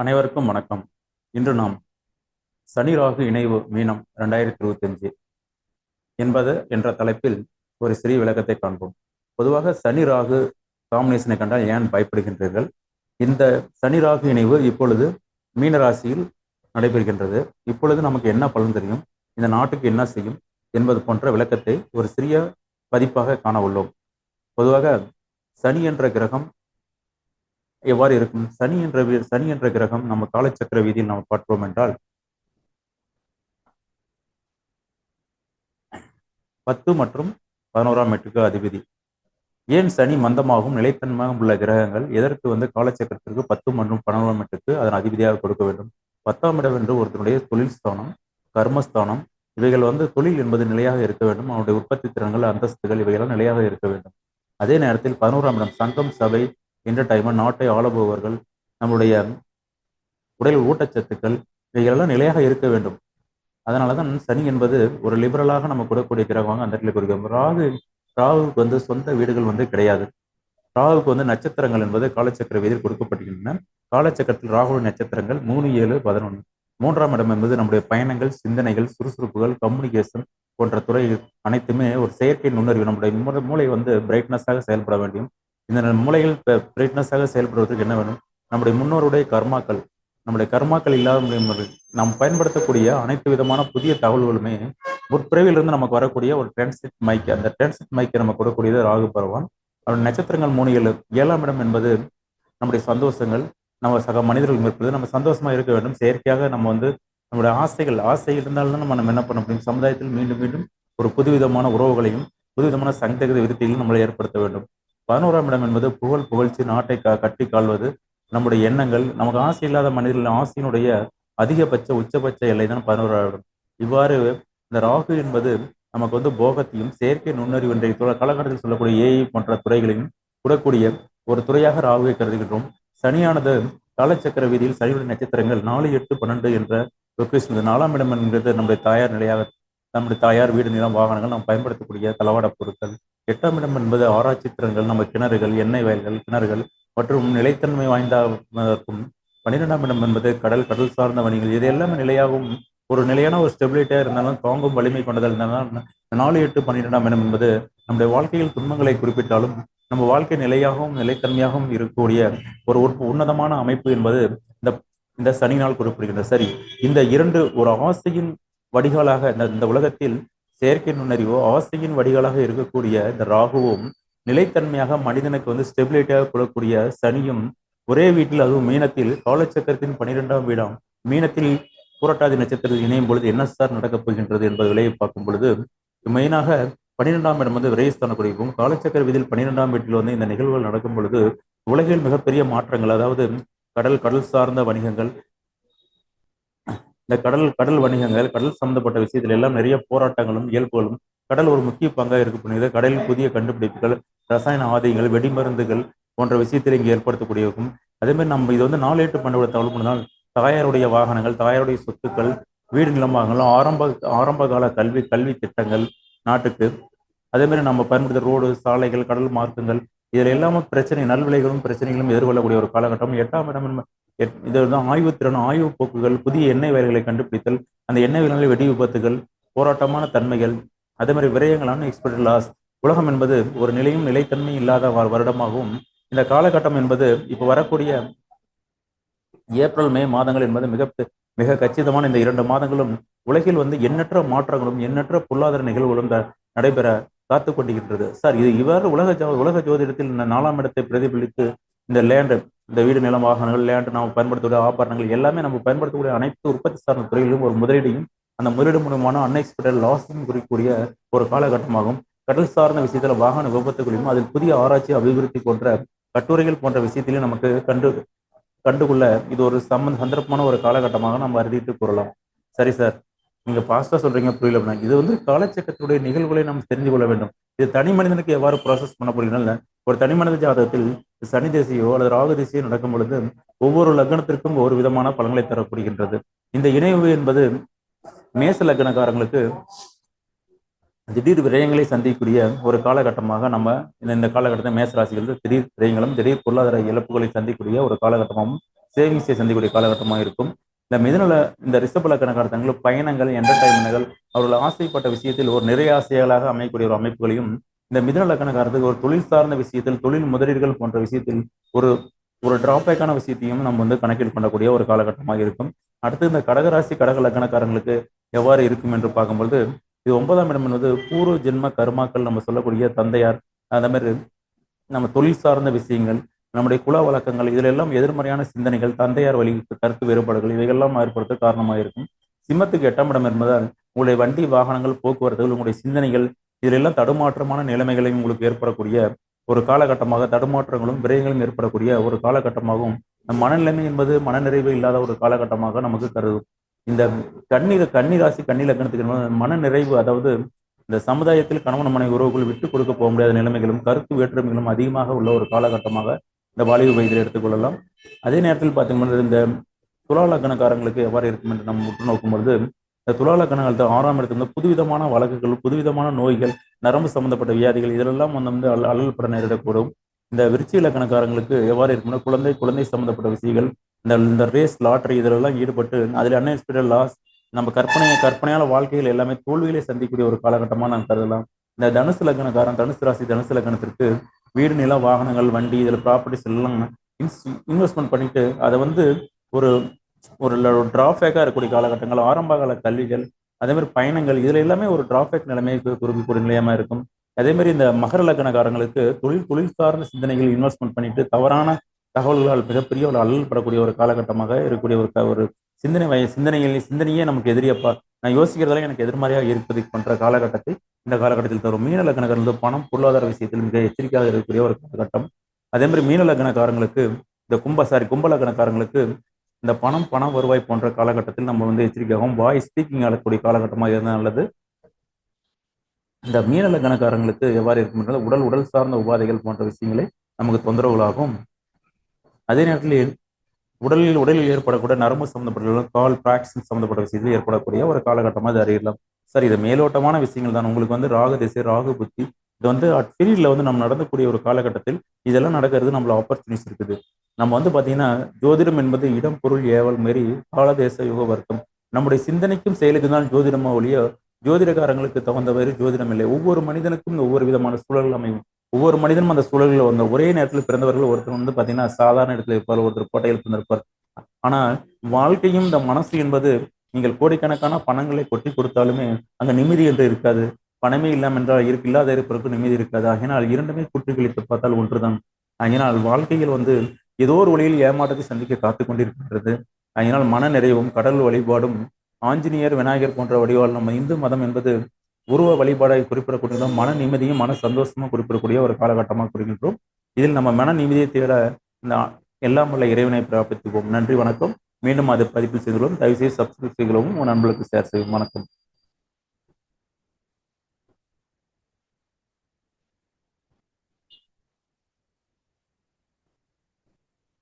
அனைவருக்கும் வணக்கம். இன்று நாம் சனி ராகு இணைவு மீனம் ரெண்டாயிரத்தி இருபத்தஞ்சு என்பது என்ற தலைப்பில் ஒரு சிறிய விளக்கத்தை காண்போம். பொதுவாக சனி ராகு காம்பினேஷனை கண்டால் ஏன் பயப்படுகின்றீர்கள்? இந்த சனி ராகு இணைவு இப்பொழுது மீன ராசியில் நடைபெறுகின்றது. இப்பொழுது நமக்கு என்ன பலன் தெரியும்? இந்த நாட்டுக்கு என்ன செய்யும்? என்பது போன்ற விளக்கத்தை ஒரு சிறிய பதிப்பாக காண உள்ளோம். பொதுவாக சனி என்ற கிரகம் எவ்வாறு இருக்கும்? சனி என்ற சனி என்ற கிரகம் நம்ம காலச்சக்கர வீதியில் நாம் பார்ப்போம் என்றால் பத்து மற்றும் பதினோராம் எட்டுக்கு அதிபதி. ஏன் சனி மந்தமாகவும் நிலைத்தன்மையாகவும் உள்ள கிரகங்கள்? எதற்கு வந்து காலச்சக்கரத்திற்கு பத்து மற்றும் பதினோராம் எட்டுக்கு அதன் அதிபதியாக கொடுக்க வேண்டும்? பத்தாம் இடம் என்று ஒருத்தனுடைய தொழில் ஸ்தானம் கர்மஸ்தானம் இவைகள் வந்து தொழில் என்பது நிலையாக இருக்க வேண்டும். அவனுடைய உற்பத்தி திறன்கள் அந்தஸ்துகள் இவையெல்லாம் நிலையாக இருக்க வேண்டும். அதே நேரத்தில் பதினோராம் இடம் சங்கம் சபை என்டர்டைன்மெண்ட் நாட்டை ஆளுபவர்கள் நம்முடைய உடல் ஊட்டச்சத்துக்கள் இவைகளெல்லாம் நிலையாக இருக்க வேண்டும். அதனால தான் சனி என்பது ஒரு லிபரலாக நம்ம கொடுக்கக்கூடிய கிரகமாக அந்த இடத்துல குறிக்கும் ராகு ராகுவுக்கு வந்து சொந்த வீடுகள் வந்து கிடையாது. ராகுவுக்கு வந்து நட்சத்திரங்கள் என்பது காலச்சக்கர வீதியில் கொடுக்கப்பட்டிருக்கின்றன. காலச்சக்கரத்தில் ராகுவின் நட்சத்திரங்கள் மூணு ஏழு பதினொன்று மூன்றாம் இடம் என்பது நம்முடைய பயணங்கள் சிந்தனைகள் சுறுசுறுப்புகள் கம்யூனிகேஷன் போன்ற துறை அனைத்துமே ஒரு செயற்கை நுண்ணறிவு நம்முடைய மூளை வந்து பிரைட்னஸாக செயல்பட வேண்டும். இந்த மூளைகள் பிரைட்னஸாக செயல்படுவதற்கு என்ன வேணும்? நம்முடைய முன்னோருடைய கர்மாக்கள் நம்முடைய கர்மாக்கள் இல்லாத முடியும் நாம் பயன்படுத்தக்கூடிய அனைத்து விதமான புதிய தகவல்களுமே முற்பிறவிலிருந்து நமக்கு வரக்கூடிய ஒரு டிரான்சிட் மைக் அந்த டிரான்சிட் மைக்கை நம்ம கொடுக்கக்கூடியது ராகு பகவான். அவருடைய நட்சத்திரங்கள் மூணு ஏழு ஏழாம் இடம் என்பது நம்முடைய சந்தோஷங்கள் நம்ம சக மனிதர்கள் இருப்பது நம்ம சந்தோஷமா இருக்க வேண்டும். செயற்கையாக நம்ம வந்து நம்முடைய ஆசைகள் ஆசை இருந்தால்தான் நம்ம நம்ம என்ன பண்ண முடியும்? சமுதாயத்தில் மீண்டும் மீண்டும் ஒரு புதுவிதமான உறவுகளையும் புதுவிதமான சங்கத விருத்திகளையும் நம்மளை ஏற்படுத்த வேண்டும். பதினோராம் இடம் என்பது புகழ் புகழ்ச்சி நாட்டை க கட்டி கால்வது. நம்முடைய எண்ணங்கள் நமக்கு ஆசை இல்லாத மனிதர்கள் ஆசையினுடைய அதிகபட்ச உச்சபட்ச எல்லை தான் பதினோராம் இடம். இவ்வாறு இந்த ராகு என்பது நமக்கு வந்து போகத்தையும் செயற்கை நுண்ணறிவு என்ற காலகட்டத்தில் சொல்லக்கூடிய ஏஐ போன்ற துறைகளையும் கூடக்கூடிய ஒரு துறையாக ராகுவை கருதுகின்றோம். சனியானது காலச்சக்கர வீதியில் சனியுடைய நட்சத்திரங்கள் நாலு எட்டு பன்னெண்டு என்ற லொக்கேஷன் நாலாம் இடம் என்கிறது நம்முடைய தாயார் நிலையாக நம்முடைய தாயார் வீடு நிலம் வாகனங்கள் நாம் பயன்படுத்தக்கூடிய தளவாட பொருட்கள். எட்டாம் இடம் என்பது ஆராய்ச்சி நம்ம கிணறுகள் எண்ணெய் வயல்கள் கிணறுகள் மற்றும் நிலைத்தன்மை வாய்ந்ததற்கும் பன்னிரெண்டாம் இடம் என்பது கடல் கடல் சார்ந்த வணிகள் இது எல்லாமே நிலையாகவும் ஒரு நிலையான ஒரு ஸ்டெபிலிட்டியாக இருந்தாலும் தாங்கும் வலிமை கொண்டதாக இருந்தாலும் நாலு எட்டு பன்னிரெண்டாம் இடம் என்பது நம்முடைய வாழ்க்கையில் துன்பங்களை குறிப்பிட்டாலும் நம்ம வாழ்க்கை நிலையாகவும் நிலைத்தன்மையாகவும் இருக்கக்கூடிய ஒரு உன்னதமான அமைப்பு என்பது இந்த இந்த சனினால் குறிப்பிடுகின்றது சரி. இந்த இரண்டு ஒரு ஆசையின் வடிகாலாக இந்த இந்த உலகத்தில் செயற்கை நுண்ணறிவோ ஆசையின் வடிகாலாக இருக்கக்கூடிய இந்த ராகுவும் நிலைத்தன்மையாக மனிதனுக்கு வந்து ஸ்டெபிலிட்டியாக கொடுக்கக்கூடிய சனியும் ஒரே வீட்டில் அதுவும் மீனத்தில் காலச்சக்கரத்தின் பனிரெண்டாம் வீடாம் மீனத்தில் புரட்டாதி நட்சத்திரத்தில் இணையும் பொழுது என்ன சார் நடக்கப் போகின்றது என்பது விலையை பார்க்கும் பொழுது மெயினாக பன்னிரெண்டாம் இடம் வந்து விரைஸ்தான குறிக்கும் காலச்சக்கர வீதியில் பன்னிரெண்டாம் வீட்டில் வந்து இந்த நிகழ்வுகள் நடக்கும் பொழுது உலகில் மிகப்பெரிய மாற்றங்கள் அதாவது கடல் கடல் சார்ந்த வணிகங்கள் இந்த கடல் கடல் வணிகங்கள் கடல் சம்பந்தப்பட்ட விஷயத்தில் எல்லாம் நிறைய போராட்டங்களும் இயல்புகளும் கடல் ஒரு முக்கிய பங்காக இருக்கப்படுகிறது கடலில் புதிய கண்டுபிடிப்புகள் ரசாயன ஆதைகள் வெடிமருந்துகள் போன்ற விஷயத்தில் இங்கே ஏற்படுத்தக்கூடியவும் அதே மாதிரி நம்ம இது வந்து நாலு எட்டு பண்டோட தகவல் பண்ணால் தாயாருடைய வாகனங்கள் தாயாருடைய சொத்துக்கள் வீடு நிலமாகங்கள் ஆரம்ப ஆரம்ப கால கல்வி கல்வி திட்டங்கள் நாட்டுக்கு. அதே மாதிரி நம்ம பயன்படுத்த ரோடு சாலைகள் கடல் மார்க்கங்கள் இதில் எல்லாமே பிரச்சனை நல்விளைகளும் பிரச்சனைகளும் எதிர்கொள்ளக்கூடிய ஒரு காலகட்டம். எட்டாம் இடம் இதுதான் ஆய்வு திறன் ஆய்வு போக்குகள் புதிய எண்ணெய் வயல்களை கண்டுபிடித்தல் அந்த எண்ணெய் வயல்களில் வெடி விபத்துகள் போராட்டமான தன்மைகள் அதே மாதிரி விரயங்களான எக்ஸ்பெக்ட் லாஸ் உலகம் என்பது ஒரு நிலையும் நிலைத்தன்மை இல்லாத வருடமாகவும் இந்த காலகட்டம் என்பது இப்போ வரக்கூடிய ஏப்ரல் மே மாதங்கள் என்பது மிக பெ- மிக கச்சிதமான இந்த இரண்டு மாதங்களும் உலகில் வந்து எண்ணற்ற மாற்றங்களும் எண்ணற்ற பொருளாதார நிகழ்வுகளும் நடைபெற காத்து கொண்டிருக்கின்றது. சார் இது இவ்வாறு உலக ஜோ- உலக ஜோதிடத்தில் இந்த நாலாம் இடத்தை பிரதிபலித்து இந்த லேண்டு இந்த வீடு நிலம் வாகனங்கள் லேண்ட் நாம் பயன்படுத்தக்கூடிய ஆபரணங்கள் எல்லாமே நம்ம பயன்படுத்தக்கூடிய அனைத்து உற்பத்தி சார்ந்த துறைகளிலும் ஒரு முதலீடையும் அந்த முதலீடு மூலமான அன்எக்ஸ்பெக்டட் லாஸையும் குறிக்கக்கூடிய ஒரு காலகட்டமாகும். கடல் சார்ந்த விஷயத்தில் வாகன விபத்துகளையும் அதில் புதிய ஆராய்ச்சி அபிவிருத்தி போன்ற கட்டுரைகள் போன்ற விஷயத்திலையும் நமக்கு கண்டு கண்டுகொள்ள இது ஒரு சம்பந்த சந்தர்ப்பமான ஒரு காலகட்டமாக நம்ம அறிவித்து கூறலாம். சரி சார் நீங்க பாஸ்டா சொல்றீங்க புரியல அப்படின்னா இது வந்து காலச்சக்கரத்துடைய நிகழ்வுகளை நாம் தெரிந்து கொள்ள வேண்டும். இது தனி மனிதனுக்கு எவ்வாறு ப்ராசஸ் பண்ண போறீங்கன்னா ஒரு தனி மனித ஜாதகத்தில் சனி திசையோ அல்லது ராகு திசையோ நடக்கும் பொழுது ஒவ்வொரு லக்னத்திற்கும் ஒரு விதமான பலன்களை தரப்படுகின்றது இந்த இணைவு என்பது மேச லக்னக்காரங்களுக்கு திடீர் விரயங்களை சந்திக்கக்கூடிய ஒரு காலகட்டமாக நம்ம இந்த இந்த காலகட்டத்தில் மேச ராசிகளுக்கு திடீர் விரயங்களும் திடீர் பொருளாதார இழப்புகளை சந்திக்கக்கூடிய ஒரு காலகட்டமாகவும் சேவிங்ஸை சந்திக்கக்கூடிய காலகட்டமாக இருக்கும். இந்த மிதுனல இந்த ரிஷபல கணக்காரத்தங்களும் பயணங்கள் என்டர்டைன்மெண்ட்கள் அவர்கள் ஆசைப்பட்ட விஷயத்தில் ஒரு நிறைய ஆசைகளாக அமையக்கூடிய ஒரு அமைப்புகளையும் இந்த மிதுன கணக்காரத்துக்கு ஒரு தொழில் சார்ந்த விஷயத்தில் தொழில் முதலீடுகள் போன்ற விஷயத்தில் ஒரு ஒரு டிராபேக்கான விஷயத்தையும் நம்ம வந்து கணக்கில் பண்ணக்கூடிய ஒரு காலகட்டமாக இருக்கும். அடுத்து இந்த கடகராசி கடக லக்கணக்காரங்களுக்கு எவ்வாறு இருக்கும் என்று பார்க்கும்பொழுது இது ஒன்பதாம் இடம் என்பது பூர்வ ஜென்ம கர்மாக்கள் நம்ம சொல்லக்கூடிய தந்தையார் அந்த மாதிரி நம்ம தொழில் சார்ந்த விஷயங்கள் நம்முடைய குல வழக்கங்கள் இதிலெல்லாம் எதிர்மறையான சிந்தனைகள் தந்தையார் வழி கருத்து வேறுபாடுகள் இவைகள்லாம் ஏற்படுத்த காரணமாக இருக்கும். சிம்மத்துக்கு எட்டாம் இடம் என்பதால் உங்களுடைய வண்டி வாகனங்கள் போக்குவரத்துகள் உங்களுடைய சிந்தனைகள் இதிலெல்லாம் தடுமாற்றமான நிலைமைகளையும் உங்களுக்கு ஏற்படக்கூடிய ஒரு காலகட்டமாக தடுமாற்றங்களும் விரயங்களும் ஏற்படக்கூடிய ஒரு காலகட்டமாகவும் மனநிலைமை என்பது மனநிறைவு இல்லாத ஒரு காலகட்டமாக நமக்கு கருதும். இந்த கண்ணீர் கன்னிராசி கண்ணிலக்கணத்துக்கு மன நிறைவு அதாவது இந்த சமுதாயத்தில் கணவன் மனை உறவுகள் விட்டு கொடுக்க போக முடியாத நிலைமைகளும் கருத்து வேற்றுமைகளும் அதிகமாக உள்ள ஒரு காலகட்டமாக இந்த வாலிப வயதில் எடுத்துக்கொள்ளலாம் அதே நேரத்தில் பார்த்தீங்கன்னா இந்த துலாலக்கணக்காரங்களுக்கு எவ்வாறு இருக்கும் என்று நம்ம உற்று நோக்கும் பொழுது இந்த துலாலக்கணங்கள் ஆறாம் இடத்துல வந்து புதுவிதமான வழக்குகள் புதுவிதமான நோய்கள் நரம்பு சம்பந்தப்பட்ட வியாதிகள் இதெல்லாம் வந்து வந்து அழல்பட பட நேரிடக்கூடும் இந்த விருச்சி இலக்கணக்காரங்களுக்கு எவ்வாறு இருக்கும்னா குழந்தை குழந்தை சம்பந்தப்பட்ட விஷயங்கள் இந்த இந்த ரேஸ் லாட்டரி இதிலெல்லாம் ஈடுபட்டு அதில் அன்எக்ஸ்பெக்டட் லாஸ் நம்ம கற்பனை கற்பனையான வாழ்க்கையில் எல்லாமே தோல்வியிலே சந்திக்கக்கூடிய ஒரு காலகட்டமாக நாம் கருதலாம். இந்த தனுசு லக்னக்காரன் தனுசு ராசி தனுசு லக்னத்திற்கு வீடு நில வாகனங்கள் வண்டி இதில் ப்ராப்பர்ட்டிஸ் எல்லாம் இன்வெஸ்ட்மெண்ட் பண்ணிட்டு அதை வந்து ஒரு ஒரு டிராஃபேக்காக இருக்கக்கூடிய காலகட்டங்கள் ஆரம்ப கால கல்விகள் அதே மாதிரி பயணங்கள் இதில் எல்லாமே ஒரு டிராஃபேக் நிலைமையை குறிக்கக்கூடிய நிலையமாக இருக்கும். அதேமாரி இந்த மகர லக்கணக்காரங்களுக்கு தொழில் தொழில் சார்ந்த சிந்தனைகள் இன்வெஸ்ட்மெண்ட் பண்ணிட்டு தவறான தகவல்களால் மிகப்பெரிய ஒரு அல்லல்படக்கூடிய ஒரு காலகட்டமாக இருக்கக்கூடிய ஒரு ஒரு சிந்தனை வய சிந்தனைகள் சிந்தனையே நமக்கு எதிரியப்பா நான் யோசிக்கிறதால எனக்கு எதிர்மறையாக இருப்பது போன்ற காலகட்டத்தை இந்த காலகட்டத்தில் தரும் மீன லக்கணக்காரர்கள் பணம் பொருளாதார விஷயத்தில் மிக எச்சரிக்கையாக இருக்கக்கூடிய ஒரு காலகட்டம். அதே மாதிரி மீன லக்னக்காரங்களுக்கு இந்த கும்ப சாரி கும்ப லக்னக்காரங்களுக்கு இந்த பணம் பணம் வருவாய் போன்ற காலகட்டத்தில் நம்ம வந்து எச்சரிக்கையாகவும் வாய் ஸ்பீக்கிங் ஆகக்கூடிய காலகட்டமாக இருந்தால் நல்லது. இந்த மீன லக்னக்காரங்களுக்கு எவ்வாறு இருக்கும் உடல் உடல் சார்ந்த உபாதைகள் போன்ற விஷயங்களே நமக்கு தொந்தரவுகளாகும். அதே நேரத்தில் உடலில் உடலில் ஏற்படக்கூடிய நரம்பு சம்பந்தப்பட்ட கால் பிராக்சன் சம்மந்தப்பட்ட விஷயத்தில் ஏற்படக்கூடிய ஒரு காலகட்டமாக அது அறியலாம். சார் இது மேலோட்டமான விஷயங்கள் தான். உங்களுக்கு வந்து ராகு திசை ராகு புத்தி இது வந்து பீரியட்ல வந்து நம்ம நடந்தக்கூடிய ஒரு காலகட்டத்தில் இதெல்லாம் நடக்கிறது நம்மள ஆப்பர்ச்சுனிட்டிஸ் இருக்குது. நம்ம வந்து பார்த்தீங்கன்னா ஜோதிடம் என்பது இடம் பொருள் ஏவல் மாரி காலதேச யுக வர்க்கம். நம்முடைய சிந்தனைக்கும் செயலுக்கு தான் ஜோதிடமா ஒழிய ஜோதிடக்காரங்களுக்கு தகுந்தவாறு ஜோதிடம் இல்லை. ஒவ்வொரு மனிதனுக்கும் ஒவ்வொரு விதமான சூழல்கள் அமையும். ஒவ்வொரு மனிதனும் அந்த சூழலில் வந்த ஒரே நேரத்தில் பிறந்தவர்கள். ஒருத்தர் வந்து பார்த்தீங்கன்னா சாதாரண இடத்துல இருப்பார் ஒருத்தர் கோட்டையில் பிறந்திருப்பார். ஆனால் வாழ்க்கையும் இந்த மனசு என்பது நீங்கள் கோடிக்கணக்கான பணங்களை கொட்டி கொடுத்தாலுமே அங்க நிம்மதி என்று இருக்காது. பணமே இல்லாம என்றால் இருக்கு இல்லாத இருப்பதற்கு நிம்மதி இருக்காது. ஆகினால் இரண்டுமே குற்றி பார்த்தால் ஒன்றுதான். ஆகினால் வாழ்க்கையில் வந்து ஏதோ ஒரு வழியில் ஏமாற்றத்தை சந்திக்க காத்து கொண்டிருக்கின்றது. அதனால் மன நிறைவும் கடல் வழிபாடும் ஆஞ்சநேயர் விநாயகர் போன்ற வழிபாடு நம்ம இந்து மதம் என்பது உருவ வழிபாடாக குறிப்பிடக்கூடியதும் மன நிம்மதியும் மன சந்தோஷமும் குறிப்பிடக்கூடிய ஒரு காலகட்டமாக குறிக்கின்றோம் இதில் நம்ம மன நிம்மதியை தேட இந்த எல்லாம் உள்ள இறைவனை பிரார்த்தித்துவோம். நன்றி வணக்கம். மீண்டும் அதை பதிப்பில் செய்துள்ளோம். தயவுசெய்து சப்ஸ்கிரைப் செய்கிறோம் உன் நண்பர்களுக்கு ஷேர் செய்யும் வணக்கம்.